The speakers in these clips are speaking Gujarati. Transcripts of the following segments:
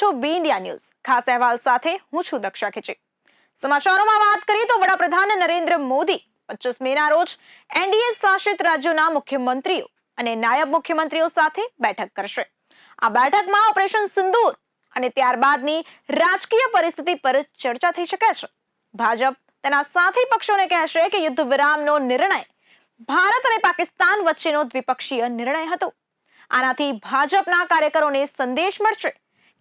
છો બી ઇન્ડિયા ન્યૂઝ. ખાસ અહેવાલ સાથે હું છું દક્ષા ખીચી સમાચારોમાં વાત કરીએ તો વડાપ્રધાન નરેન્દ્ર મોદી પચીસ મેના રોજ એનડીએ શાસિત રાજ્યોના મુખ્યમંત્રીઓ અને નાયબ મુખ્યમંત્રીઓ સાથે બેઠક કરશે. આ બેઠકમાં ઓપરેશન સિંદૂર અને ત્યારબાદની રાજકીય પરિસ્થિતિ પર ચર્ચા થઈ શકે છે. ભાજપ તેના સાથી પક્ષોને કહેશે કે યુદ્ધ વિરામનો નિર્ણય ભારત અને પાકિસ્તાન વચ્ચેનો દ્વિપક્ષીય નિર્ણય હતો. આનાથી ભાજપના કાર્યકરોને સંદેશ મળશે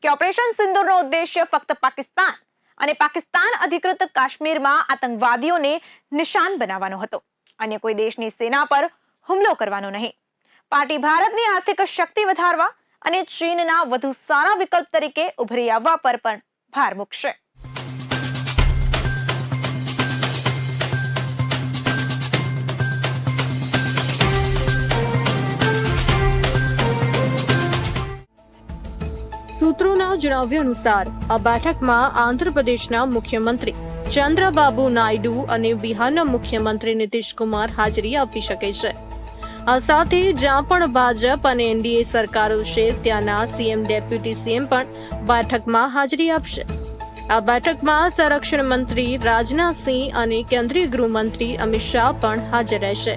કે ઓપરેશન સિંદૂરનો ઉદ્દેશ્ય ફક્ત પાકિસ્તાન અને પાકિસ્તાન અધિકૃત કાશ્મીરમાં આતંકવાદીઓને નિશાન બનાવવાનો હતો. અન્ય કોઈ દેશની સેના પર હુમલો કરવાનો નહીં. પાર્ટી ભારતની આર્થિક શક્તિ વધારવા અને ચીનના વધુ સારા વિકલ્પ તરીકે ઉભરી આવવા પર પણ ભાર મૂકશે. સૂત્રોના જણાવ્યા અનુસાર, આ બેઠકમાં આંધ્રપ્રદેશના મુખ્યમંત્રી ચંદ્રબાબુ નાયડુ અને બિહારના મુખ્યમંત્રી નીતિશ કુમાર હાજરી આપી શકે છે. આ સાથે જ્યાં પણ ભાજપ અને એનડીએ સરકારો છે, ત્યાંના સીએમ, ડેપ્યુટી સીએમ પણ બેઠકમાં હાજરી આપશે. આ બેઠકમાં સંરક્ષણ મંત્રી રાજનાથસિંહ અને કેન્દ્રીય ગૃહમંત્રી અમિત શાહ પણ હાજર રહેશે.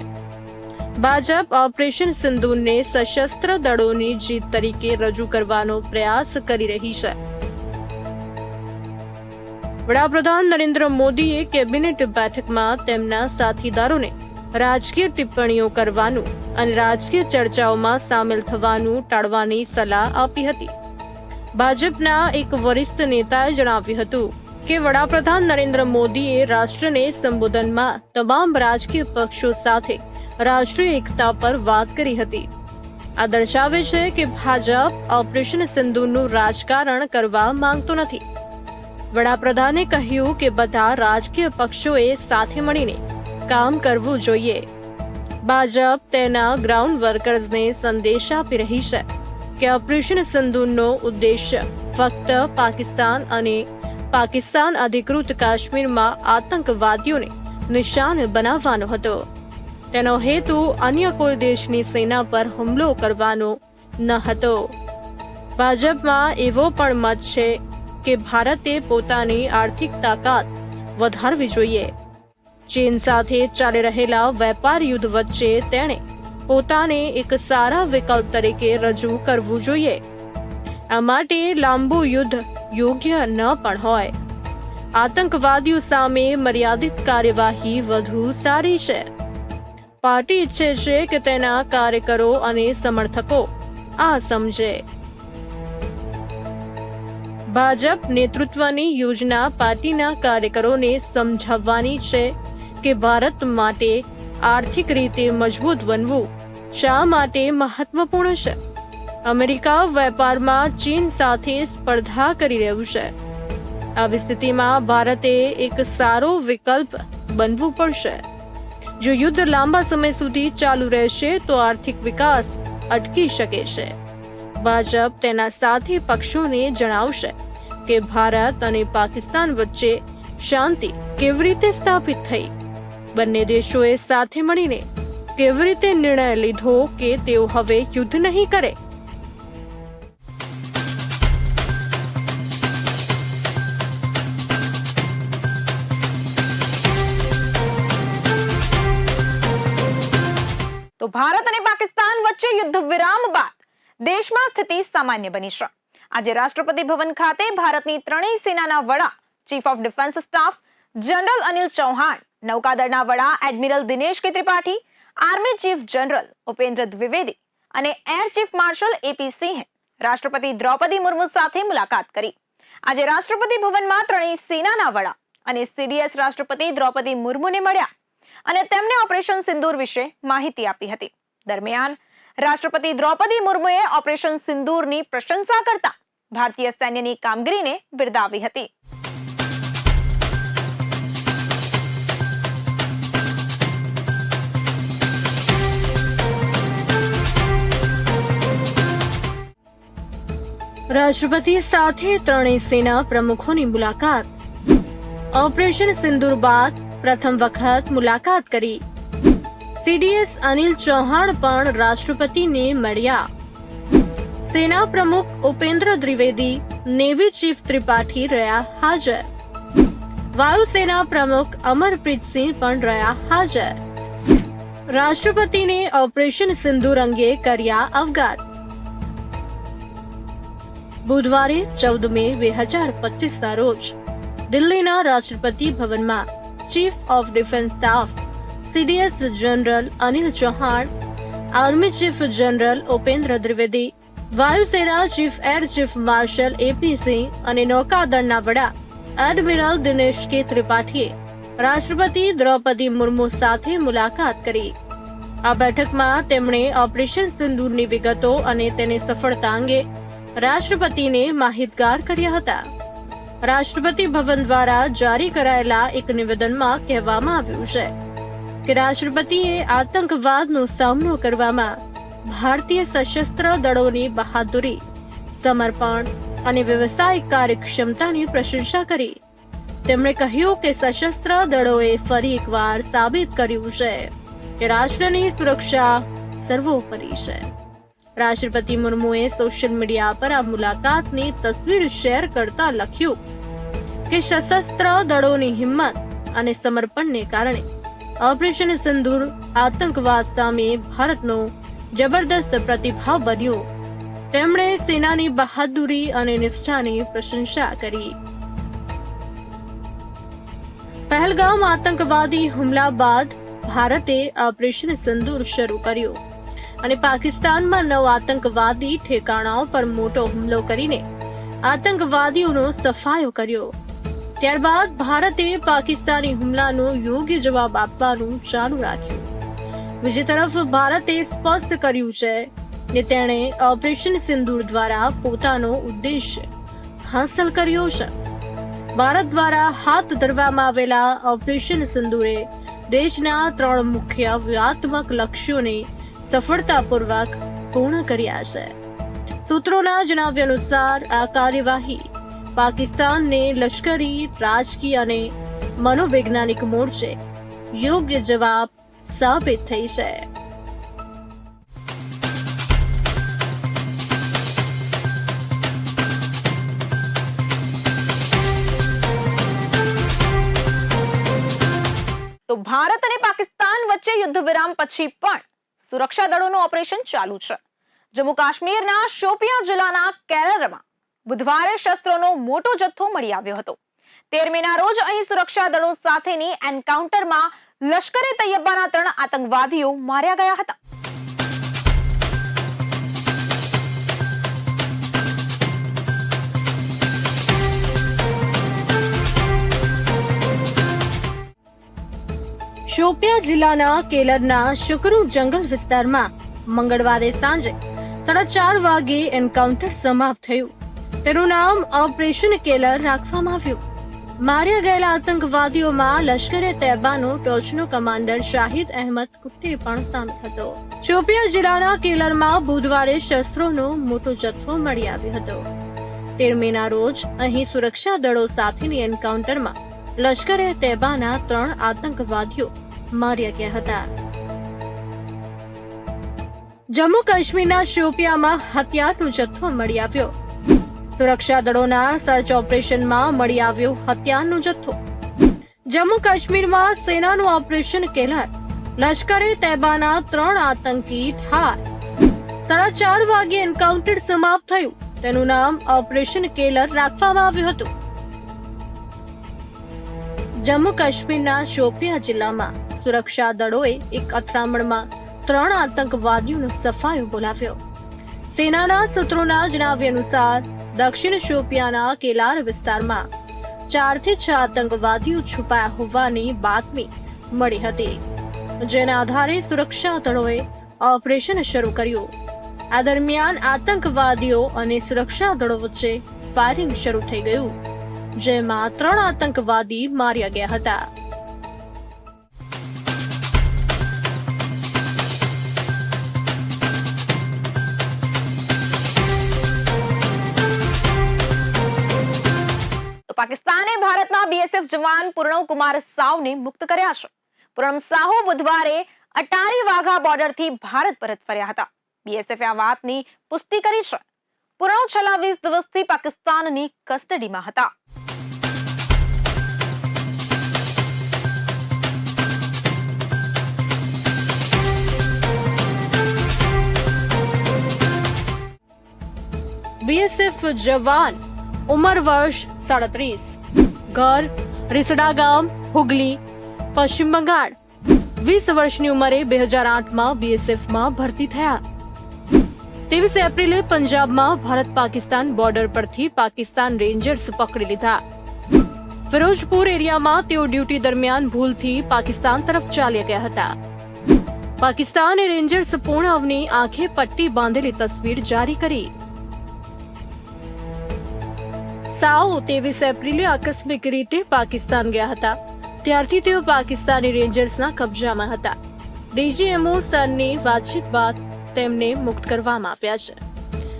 ભાજપ ઓપરેશન સિંધુને સશસ્ત્ર દળોની જીત તરીકે રજૂ કરવાનો પ્રયાસ કરી રહી છે. વડાપ્રધાન નરેન્દ્ર મોદીએ કેબિનેટ બેઠકમાં તેમના સાથીદારોને રાજકીય ટિપ્પણીઓ કરવાનું અને રાજકીય ચર્ચાઓમાં સામેલ થવાનું ટાળવાની સલાહ આપી હતી. ભાજપના એક વરિષ્ઠ નેતાએ જણાવ્યું હતું કે વડાપ્રધાન નરેન્દ્ર મોદીએ રાષ્ટ્રને સંબોધનમાં તમામ રાજકીય પક્ષો સાથે રાષ્ટ્રીય એકતા પર વાત કરી હતી. આ દર્શાવે છે કે ભાજપ ઓપરેશન સિંધુનું રાજકારણ કરવા માંગતો નથી. વડાપ્રધાને કહ્યું કે બધા રાજકીય પક્ષોએ સાથે મળીને કામ કરવું જોઈએ. ભાજપ તેના ગ્રાઉન્ડ વર્કર્સને સંદેશ આપી રહી છે કે ઓપરેશન સિંધુનો ઉદ્દેશ્ય ફક્ત પાકિસ્તાન અને પાકિસ્તાન અધિકૃત કાશ્મીરમાં આતંકવાદીઓને નિશાન બનાવવાનો હતો. તેનો હેતુ અન્ય કોઈ દેશની સેના પર હુમલો કરવાનો ન હતો. ભાજપમાં એવો પણ મત છે કે ભારતે પોતાની આર્થિક તાકાત વધારવી જોઈએ. ચીન સાથે ચાલી રહેલા વેપાર યુદ્ધ વચ્ચે તેણે પોતાને એક સારા વિકલ્પ તરીકે રજૂ કરવું જોઈએ. આ માટે લાંબુ યુદ્ધ યોગ્ય ન પણ હોય. આતંકવાદીઓ સામે મર્યાદિત કાર્યવાહી વધુ સારી છે. પાર્ટી ઈચ્છે છે કે તેના કાર્યકરો અને સમર્થકો આ સમજે. ભાજપ નેતૃત્વની યોજના પાર્ટીના કાર્યકરોને સમજાવવાની છે કે ભારત માટે આર્થિક રીતે મજબૂત બનવું શા માટે મહત્વપૂર્ણ છે? અમેરિકા વેપારમાં ચીન સાથે સ્પર્ધા કરી રહ્યું છે. આવી સ્થિતિમાં ભારતે એક સારો વિકલ્પ બનવું પડશે. જો યુદ્ધ લાંબા સમય સુધી ચાલુ રહેશે, તો આર્થિક વિકાસ અટકી શકે છે. ભાજપ તેના સાથી પક્ષોને જણાવશે કે ભારત અને પાકિસ્તાન વચ્ચે શાંતિ કેવી રીતે સ્થાપિત થઈ? બંને દેશોએ સાથે મળીને કેવી રીતે નિર્ણય લીધો કે તેઓ હવે યુદ્ધ નહીં કરે? તો ભારત અને પાકિસ્તાન વચ્ચે યુદ્ધ વિરામ બાદ દેશમાં સ્થિતિ સામાન્ય બની છે. આજે રાષ્ટ્રપતિ ભવન ખાતે ભારતની ત્રણેય સેનાના વડા chief of defence staff general Anil Chauhan, નૌકાદળના વડા admiral Dinesh K Tripathi army chief general Upendra Dwivedi અને એર ચીફ માર્શલ એપી સિંહે રાષ્ટ્રપતિ દ્રૌપદી મુર્મુ સાથે મુલાકાત કરી. આજે રાષ્ટ્રપતિ ભવનમાં ત્રણેય સેનાના વડા અને સીડીએસ રાષ્ટ્રપતિ દ્રૌપદી મુર્મુને મળ્યા. અને તેમને ઓપરેશન સિંદૂર વિશે માહિતી આપી હતી. દરમિયાન, રાષ્ટ્રપતિ દ્રૌપદી મુર્મુએ ઓપરેશન સિંદૂરની પ્રશંસા કરતા ભારતીય સૈન્યની કામગીરીને બિરદાવી હતી. રાષ્ટ્રપતિ સાથે ત્રણેય સેના પ્રમુખોની મુલાકાત. ઓપરેશન સિંદૂર બાદ પ્રથમ વખત મુલાકાત કરી. સીડીએસ અનિલ ચૌહાણ પણ રાષ્ટ્રપતિને મળ્યા. સેના પ્રમુખ ઉપેન્દ્ર દ્વિવેદી નેવી ચીફ ત્રિપાઠી રહ્યા હાજર. વાયુસેના પ્રમુખ અમરપ્રીતસિંહ પણ રહ્યા હાજર. રાષ્ટ્રપતિને ઓપરેશન સિંધુર અંગે કર્યા અવગત. બુધવારે ચૌદ મે, બે હજાર પચીસના રોજ, દિલ્હીના રાષ્ટ્રપતિ ભવનમાં chief of defence staff CDS general Anil Chauhan army chief general Upendra Dwivedi વાયુસેના chief air chief marshal AP Singh અને નૌકાદળના વડા એડમિરલ દિનેશ કે ત્રિપાઠીએ રાષ્ટ્રપતિ દ્રૌપદી મુર્મુ સાથે મુલાકાત કરી. આ બેઠકમાં તેમણે ઓપરેશન સિંદૂરની વિગતો અને તેની સફળતા અંગે રાષ્ટ્રપતિને માહિતગાર કર્યા હતા. રાષ્ટ્રપતિ ભવન દ્વારા જારી કરાયેલા એક નિવેદનમાં કહેવામાં આવ્યું છે કે રાષ્ટ્રપતિએ આતંકવાદનો સામનો કરવામાં ભારતીય સશસ્ત્ર દળોની બહાદુરી, સમર્પણ અને વ્યવસાયિક કાર્યક્ષમતાની પ્રશંસા કરી. તેમણે કહ્યું કે સશસ્ત્ર દળોએ ફરી એકવાર સાબિત કર્યું છે કે રાષ્ટ્રની સુરક્ષા સર્વોપરી છે. રાષ્ટ્રપતિ મુર્મુએ સોશિયલ મીડિયા પર આ મુલાકાતની તસવીર શેર કરતા લખ્યું કે સશસ્ત્ર દળોની હિંમત અને સમર્પણને કારણે ઓપરેશન સિંધુર આતંકવાદ સામે ભારતનો જબરદસ્ત પ્રતિભાવ બન્યો. તેમણે સેનાની બહાદુરી અને નિષ્ઠાની પ્રશંસા કરી. પહેલગામ આતંકવાદી હુમલા બાદ ભારતે ઓપરેશન સિંદૂર શરૂ કર્યું. અને પાકિસ્તાનમાં નવ આતંકવાદી ઠેકાણાઓ પર મોટો હુમલો કરીને આતંકવાદીઓનો સફાયો કર્યો. ત્યારબાદ ભારતે પાકિસ્તાની હુમલાનો યોગ્ય જવાબ આપવાનું ચાલુ રાખ્યું. બીજી તરફ ભારતે સ્પષ્ટ કર્યું છે કે તેણે ઓપરેશન સિંદૂર દ્વારા પોતાનો ઉદ્દેશ હાંસલ કર્યો છે. ભારત દ્વારા હાથ ધરવામાં આવેલા ઓપરેશન સિંદૂરે દેશના ત્રણ મુખ્ય વ્યૂહાત્મક લક્ષ્યોને સફળતાપૂર્વક પૂર્ણ કર્યા છે. સૂત્રોના જણાવ્યા અનુસાર આ કાર્યવાહી પાકિસ્તાનને લશ્કરી, રાજકીય અને મનોવૈજ્ઞાનિક મોરચે યોગ્ય જવાબ સાબિત થઈ છે. તો ભારત અને પાકિસ્તાન વચ્ચે યુદ્ધ વિરામ પછી પણ સુરક્ષા દળોનું ઓપરેશન ચાલુ છે. જમ્મુ કાશ્મીરના શોપિયા જિલ્લાના કેરરમાં બુધવારે શસ્ત્રોનો મોટો જથ્થો મળી આવ્યો હતો. તેરમીના રોજ અહીં સુરક્ષા દળો સાથેની એન્કાઉન્ટરમાં લશ્કરે તૈયબાના ત્રણ આતંકવાદીઓ માર્યા ગયા હતા. શોપિયા જિલ્લાના કેલરના શુકરુ જંગલ વિસ્તારમાં મંગળવારે સાંજે સાડા ચાર વાગે એન્કાઉન્ટર સમાપ્ત થયું. તેનું નામ ઓપરેશન કેલર રાખવામાં આવ્યું. માર્યા ગયેલા આતંકવાદીઓમાં લશ્કરે તૈબાનો ટોચનો કમાન્ડર શાહિદ અહેમદ કુટ્ટી પણ સામેલ હતો. શોપિયા જિલ્લાના કેલરમાં બુધવારે શસ્ત્રોનો મોટો જથ્થો મળી આવ્યો હતો. તેરમીના રોજ અહીં સુરક્ષા દળો સાથેની એન્કાઉન્ટરમાં લશ્કરે તૈબાના ત્રણ આતંકવાદીઓ માર્યા ગયા હતા. જમ્મુ કાશ્મીરના શોપિયામાં હથિયારનો જથ્થો મળી આવ્યો. સુરક્ષા દળોના સર્ચ ઓપરેશનમાં મળી આવ્યો હથિયારનો જથ્થો. જમ્મુ કાશ્મીરમાં સેનાનું ઓપરેશન કેલર લશ્કરે તૈબાના ત્રણ આતંકી ઠાર. સાડા ચાર વાગે એન્કાઉન્ટર સમાપ્ત થયું. તેનું નામ ઓપરેશન કેલર રાખવામાં આવ્યું હતું. જમ્મુ કાશ્મીરના શોપિયા જિલ્લામાં સુરક્ષા દળોએ એક અથડામણમાં ત્રણ આતંકવાદીઓનો સફાયો બોલાવ્યો. સેનાના સૂત્રોના જણાવ્યા અનુસાર, દક્ષિણ શોપિયાના કેલાર વિસ્તારમાં ચારથી છ આતંકવાદીઓ છુપાયા હોવાની બાતમી મળી હતી. જેના આધારે સુરક્ષા દળોએ ઓપરેશન શરૂ કર્યું. આ દરમિયાન આતંકવાદીઓ અને સુરક્ષા દળો વચ્ચે ફાયરિંગ શરૂ થઈ ગયું. જેમાં ત્રણ આતંકવાદી માર્યા ગયા હતા. પાકિસ્તાને ભારતના બીએસએફ જવાન પૂર્ણવ કુમાર સાવને મુક્ત કર્યા છે. પૂર્ણમ સાહુ બુધવારે અટારી વાઘા બોર્ડરથી ભારત પરત ફર્યા હતા. બીએસએફે આ વાતની પુષ્ટિ કરી છે. પૂર્ણવ છેલ્લા વીસ દિવસથી પાકિસ્તાનની કસ્ટડીમાં હતા. બીએસએફ જવાન ઉંમર વર્ષ સાડત્રીસ ઘર રીસડા ગામ હુગલી પશ્ચિમ બંગાળ વીસ વર્ષની ઉંમરે બે હજાર આઠમાં બીએસએફમાં ભરતી થયા. ત્રેવીસ એપ્રિલે પંજાબમાં ભારત પાકિસ્તાન બોર્ડર પરથી પાકિસ્તાન રેન્જર્સ પકડી લીધા. ફિરોજપુર એરિયામાં તેઓ ડ્યુટી દરમિયાન ભૂલથી પાકિસ્તાન તરફ ચાલ્યા ગયા હતા. પાકિસ્તાને રેન્જર્સ પૂર્ણવની આંખે પટ્ટી બાંધેલી તસવીર જારી કરી. સાઓ ત્રેવીસ એપ્રિલે આકસ્મિક રીતે પાકિસ્તાન ગયા હતા. ત્યારથી તેઓ પાકિસ્તાની રેન્જર્સના કબજામાં હતા. ડીજીએમઓ સ્તરની વાતચીત બાદ તેમને મુક્ત કરવામાં આવ્યા છે.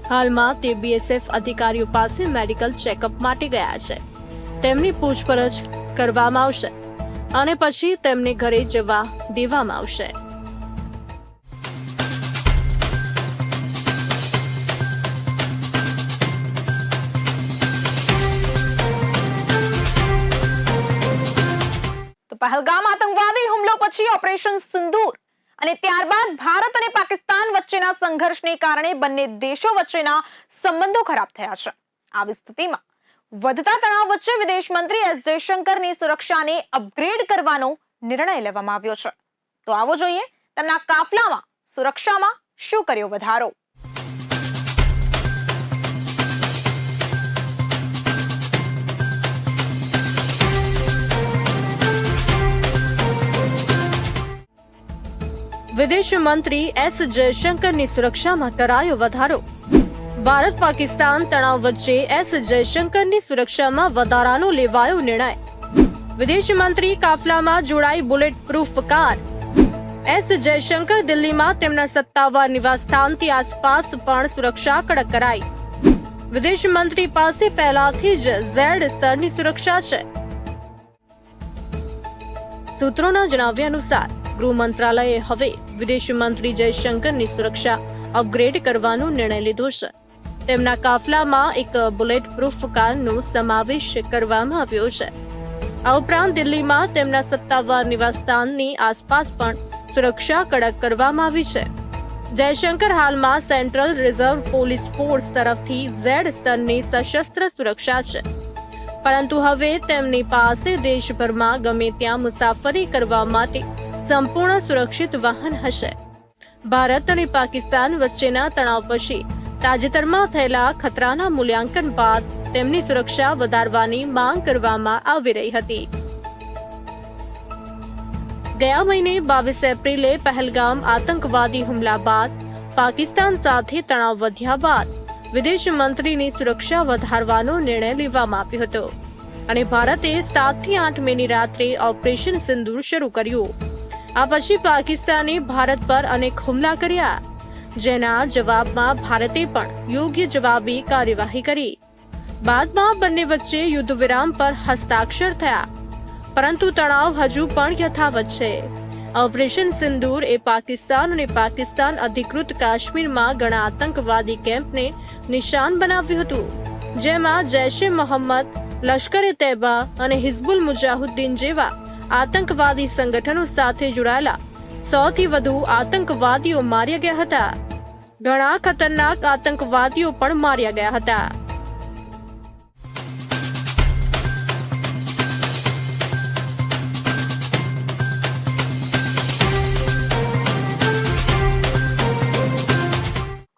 હાલમાં તે બીએસએફ અધિકારીઓ પાસે મેડિકલ ચેકઅપ માટે ગયા છે. તેમની પૂછપરછ કરવામાં આવશે અને પછી તેમને ઘરે જવા દેવામાં આવશે. પહેલગામ આતંકવાદી હુમલો પછી ઓપરેશન સિંદૂર અને ત્યારબાદ ભારત અને પાકિસ્તાન વચ્ચેના સંઘર્ષને કારણે બંને દેશો વચ્ચેના સંબંધો ખરાબ થયા છે. આવી સ્થિતિમાં વધતા તણાવ વચ્ચે વિદેશ મંત્રી એસ જયશંકરની સુરક્ષાને અપગ્રેડ કરવાનો નિર્ણય લેવામાં આવ્યો છે. તો આવો જોઈએ તેમના કાફલામાં સુરક્ષામાં શું કર્યો વધારો. વિદેશ મંત્રી એસ જયશંકરની સુરક્ષામાં કરાયો વધારો. ભારત પાકિસ્તાન તણાવ વચ્ચે એસ જયશંકરની સુરક્ષામાં વધારાનો લેવાયો નિર્ણય. વિદેશ મંત્રી કાફલામાં જોડાઈ bullet proof car. S Jaishankar દિલ્હીમાં તેમના સત્તાવાર નિવાસસ્થાનથી આસપાસ પણ સુરક્ષા કડક કરાઈ. વિદેશ મંત્રી પાસે પહેલાથી જ ઝેડ સ્તરની સુરક્ષા છે. સૂત્રોના જણાવ્યા અનુસાર ગૃહ મંત્રાલયે હવે વિદેશ મંત્રી જયશંકરની સુરક્ષા અપગ્રેડ કરવાનો નિર્ણય લીધો છે. તેમના કાફલામાં એક બુલેટ પ્રૂફ કારનો સમાવેશ કરવામાં આવ્યો છે. આ ઉપરાંત દિલ્હીમાં તેમના સત્તાવાર નિવાસસ્થાનની આસપાસ પણ સુરક્ષા કડક કરવામાં આવી છે. જયશંકર હાલમાં સેન્ટ્રલ રિઝર્વ પોલીસ ફોર્સ તરફથી ઝેડ સ્તરની સશસ્ત્ર સુરક્ષા છે. પરંતુ હવે તેમની પાસે દેશભરમાં ગમે ત્યાં મુસાફરી કરવા માટે સંપૂર્ણ સુરક્ષિત વાહન હશે. ભારત અને પાકિસ્તાન વચ્ચેના તણાવ પછી તાજેતરમાં થયેલા ખતરાના મૂલ્યાંકન બાદ તેમની સુરક્ષા વધારવાની માંગ કરવામાં આવી રહી હતી. ગયા મહિને બાવીસ એપ્રિલે પહેલગામ આતંકવાદી હુમલા બાદ પાકિસ્તાન સાથે તણાવ વધ્યા બાદ વિદેશ મંત્રીની સુરક્ષા વધારવાનો નિર્ણય લેવામાં આવ્યો હતો. અને ભારતે સાતથી આઠ મેની રાત્રે ઓપરેશન સિંદૂર શરૂ કર્યું. આ પછી પાકિસ્તાને ભારત પર અનેક હુમલા કર્યા. જેના જવાબમાં ભારતે પણ યોગ્ય જવાબી કાર્યવાહી કરી. બાદમાં બંને વચ્ચે યુદ્ધ વિરામ પર હસ્તાક્ષર થયા. પરંતુ તણાવ હજુ પણ યથાવત છે. ઓપરેશન સિંદૂર એ પાકિસ્તાન અને પાકિસ્તાન અધિકૃત કાશ્મીરમાં ઘણા આતંકવાદી કેમ્પને નિશાન બનાવ્યું હતું. જેમાં જૈશ એ મોહમ્મદ, લશ્કરે તૈબા અને હિઝબુલ મુજાહુદ્દીન જેવા આતંકવાદી સંગઠનો સાથે જોડાયેલા. સૌથી વધુ આતંકવાદીઓ માર્યા ગયા હતા. ઘણા ખતરનાક આતંકવાદીઓ પણ માર્યા ગયા હતા.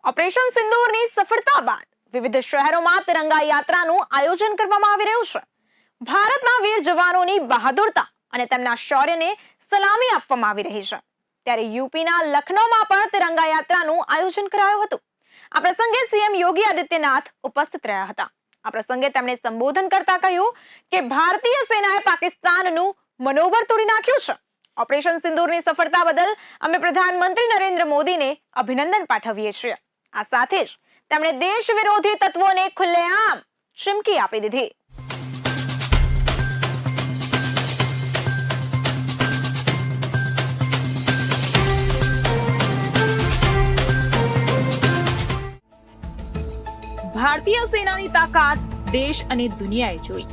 ઓપરેશન સિંદૂરની સફળતા બાદ વિવિધ શહેરોમાં તિરંગા યાત્રાનું આયોજન કરવામાં આવી રહ્યું છે. ભારતના વીર જવાનોની બહાદુરતા અને તેમના શૌર્યને સલામી આપવામાં આવી રહી છે. ત્યારે યુપીના લખનૌમાં પણ તિરંગા યાત્રાનું આયોજન કરાયું હતું. આ પ્રસંગે સીએમ યોગી આદિત્યનાથ ઉપસ્થિત રહ્યા હતા. આ પ્રસંગે તેમણે સંબોધન કરતા કહ્યું કે ભારતીય સેનાએ પાકિસ્તાનનું મનોબળ તોડી નાખ્યું છે. ઓપરેશન સિંદૂરની સફળતા બદલ અમે પ્રધાનમંત્રી નરેન્દ્ર મોદીને અભિનંદન પાઠવીએ છીએ. આ સાથે જ તેમણે દેશ વિરોધી તત્વોને ખુલ્લેઆમ ચીમકી આપી દીધી. ભારતીય સેનાની તાકાત દેશ અને દુનિયાએ જોઈ.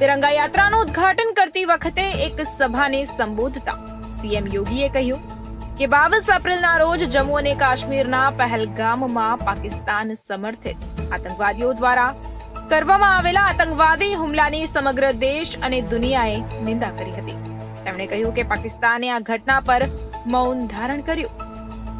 તિરંગા યાત્રાનું ઉદ્ઘાટન કરતી વખતે એક સભાને સંબોધતા સીએમ યોગીએ કહ્યું કે બાવીસ એપ્રિલના રોજ જમ્મુ અને કાશ્મીરના પહેલગામમાં પાકિસ્તાન સમર્થિત આતંકવાદીઓ દ્વારા કરવામાં આવેલા આતંકવાદી હુમલાની સમગ્ર દેશ અને દુનિયાએ નિંદા કરી હતી. તેમણે કહ્યું કે પાકિસ્તાને આ ઘટના પર મૌન ધારણ કર્યું.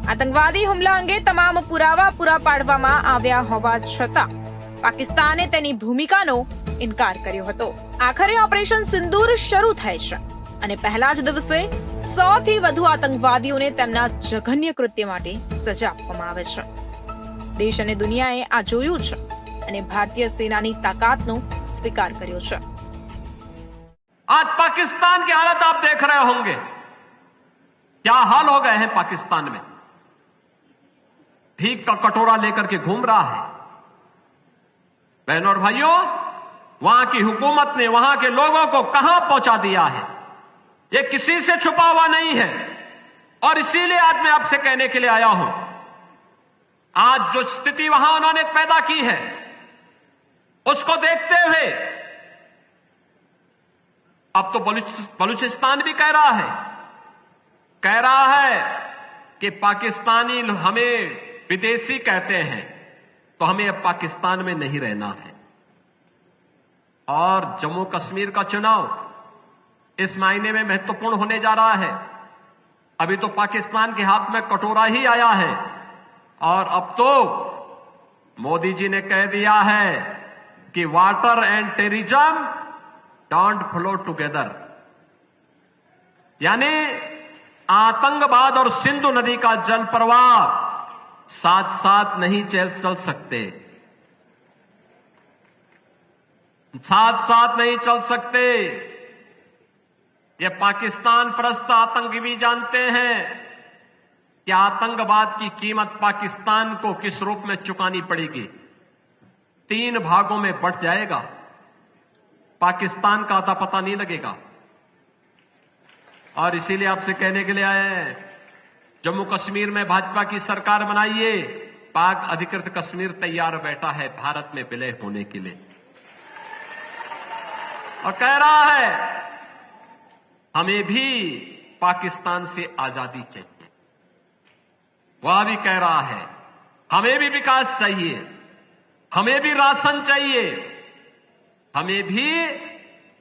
આતંકવાદી હુમલા અંગે તમામ પુરાવા પૂરા પાડવામાં આવ્યા હોવા છતાં પાકિસ્તાને તેની ભૂમિકાનો ઇનકાર કર્યો હતો આખરે ઓપરેશન સિંદૂર શરૂ થાય છે અને પહેલા જ દિવસે સો થી વધુ આતંકવાદીઓને તેમના જઘન્ય કૃત્ય માટે સજા આપવામાં આવે છે દેશ અને દુનિયાએ આ જોયું છે અને ભારતીય સેનાની તાકાતનો સ્વીકાર કર્યો છે आज पाकिस्तान की हालत आप देख रहे होंगे क्या हाल हो गए हैं पाकिस्तान में ठीक का कटोरा लेकर के घूम रहा है। बहनों और भाइयों, वहाँ की हुकूमत ने वहाँ के लोगों को कहाँ पहुँचा दिया है? यह किसी से छुपा हुआ नहीं है। और इसीलिए आज मैं आपसे कहने के लिए आया हूँ। आज जो स्थिति वहाँ उन्होंने पैदा की है, उसको देखते हुए अब तो बलूचिस्तान भी कह रहा है। कह रहा है कि पाकिस्तानी हमें विदेशी कहते हैं तो हमें अब पाकिस्तान में नहीं रहना है। और जम्मू कश्मीर का चुनाव इस मायने में महत्वपूर्ण होने जा रहा है। अभी तो पाकिस्तान के हाथ में कटोरा ही आया है। और अब तो मोदी जी ने कह दिया है कि water and terrorism don't flow together. यानी आतंकवाद और सिंधु नदी का जल प्रवाह साथ साथ नहीं चल चल सकते। साथ साथ नहीं चल सकते। ये पाकिस्तान प्रस्त आतंक भी जानते हैं कि आतंकवाद की कीमत पाकिस्तान को किस रूप में चुकानी पड़ेगी। तीन भागों में बढ़ जाएगा। पाकिस्तान का आता पता नहीं लगेगा। और इसीलिए आपसे कहने के लिए आए हैं जम्मू कश्मीर में भाजपा की सरकार बनाइए। पाक अधिकृत कश्मीर तैयार बैठा है भारत में विलय होने के लिए। और कह रहा है, हमें भी पाकिस्तान से आज़ादी चाहिए। वह भी कह रहा है, हमें भी विकास चाहिए, हमें भी राशन चाहिए, हमें भी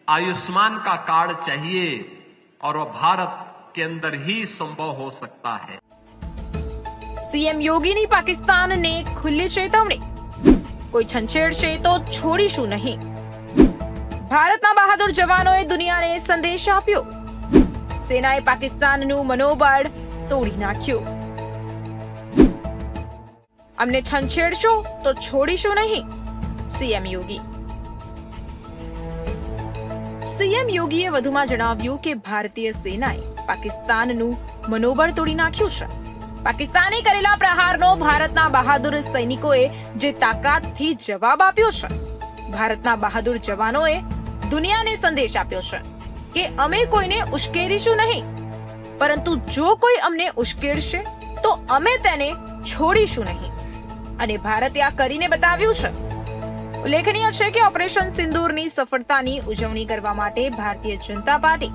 आयुष्मान का कार्ड चाहिए, और वह भारत के अंदर ही संभव हो सकता है સીએમ યોગીની પાકિસ્તાનને ખુલ્લી ચેતવણી કોઈ છંછેડશે તો છોડીશું નહીં ભારતના બહાદુર જવાનોએ દુનિયાને સંદેશ આપ્યો સેનાએ પાકિસ્તાનનું મનોબળ તોડી નાખ્યું અમને છંછેડશો તો છોડીશું નહીં સીએમ યોગી સીએમ યોગીએ વધુમાં જણાવ્યું કે ભારતીય સેનાએ પાકિસ્તાનનું મનોબળ તોડી નાખ્યું છે. પાકિસ્તાને કરેલા પ્રહારનો ભારતના બહાદુર સૈનિકોએ જે તાકાતથી જવાબ આપ્યો છે, ભારતના બહાદુર જવાનોએ દુનિયાને સંદેશ આપ્યો છે કે અમે કોઈને ઉશ્કેરીશું નહીં. પરંતુ જો કોઈ અમને ઉશ્કેરશે, તો અમે તેને છોડીશું નહીં. અને ભારતે આ કરીને બતાવ્યું છે. ઉલ્લેખનીય છે કે ઓપરેશન સિંદૂરની સફળતાની ઉજવણી કરવા માટે ભારતીય જનતા પાર્ટી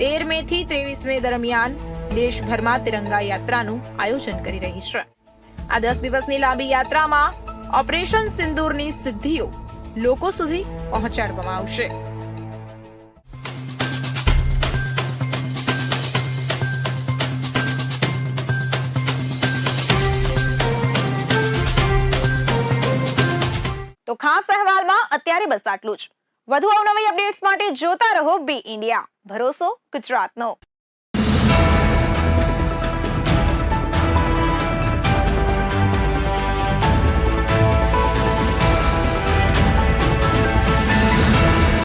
તેર મે થી ત્રેવીસ મે દરમિયાન દેશભરમાં તિરંગા યાત્રાનું આયોજન કરી રહી છે. આ દસ દિવસની લાંબી યાત્રામાં ઓપરેશન સિંદૂરની સિદ્ધિઓ લોકો સુધી પહોંચાડવામાં આવશે. તો ખાસ અહેવાલમાં અત્યારે બસ આટલું જ. વધુ અવનવી અપડેટ્સ માટે જોતા રહો બી ઇન્ડિયા ભરોસો ગુજરાતનો.